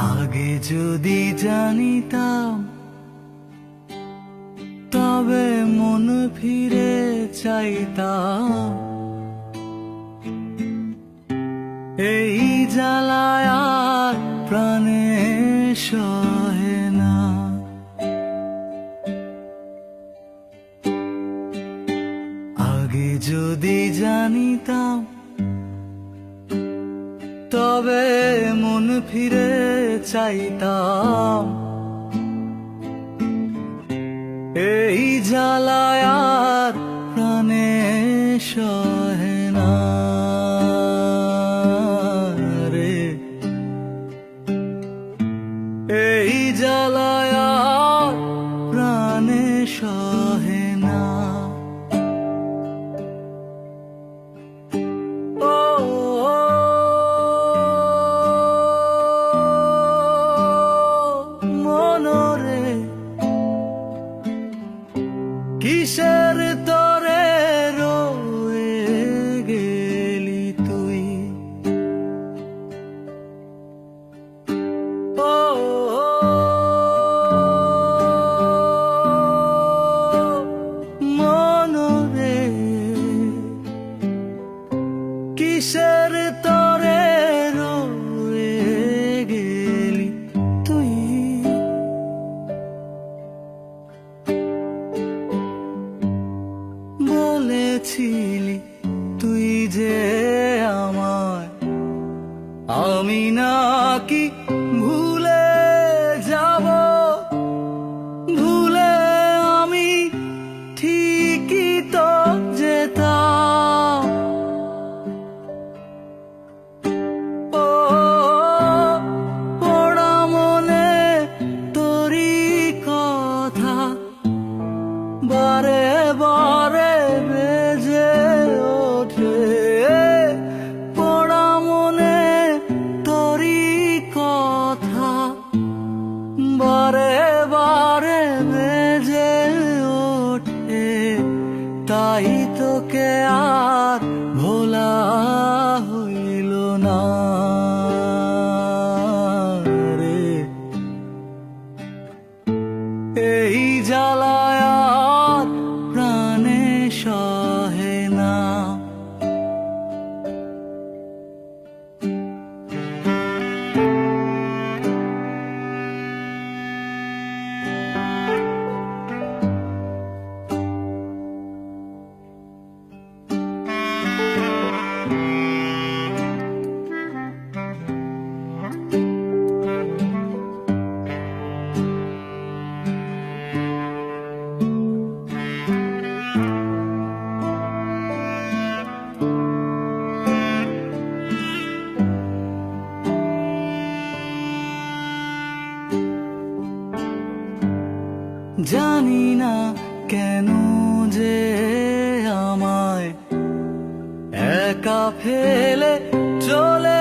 আগে যদি জানিতাম তবে মন ফিরে চাইতাম। এই জ্বালায় প্রাণে সহে না। আগে যদি জানিতাম তবে মন ফিরে চাইতাম। এই জ্বালায় আর কিসের তরে আমি নাকি এই জানি না কেন যে আমায় একা ফেলে চলে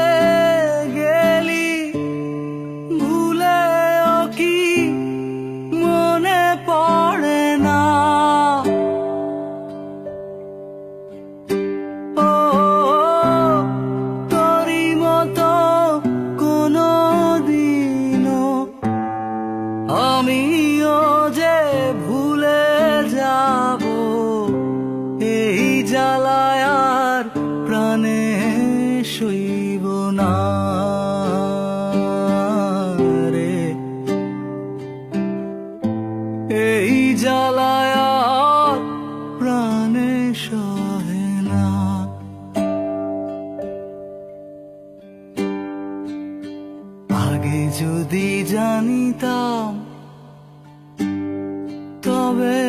এই জ্বালায় প্রাণে সহে না। আগে যদি জানিতাম তবে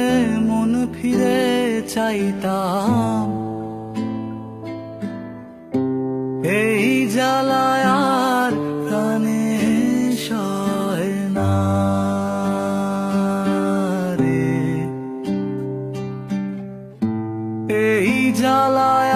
মন ফিরে চাইতাম। এই জ্বালায় জ্বালায়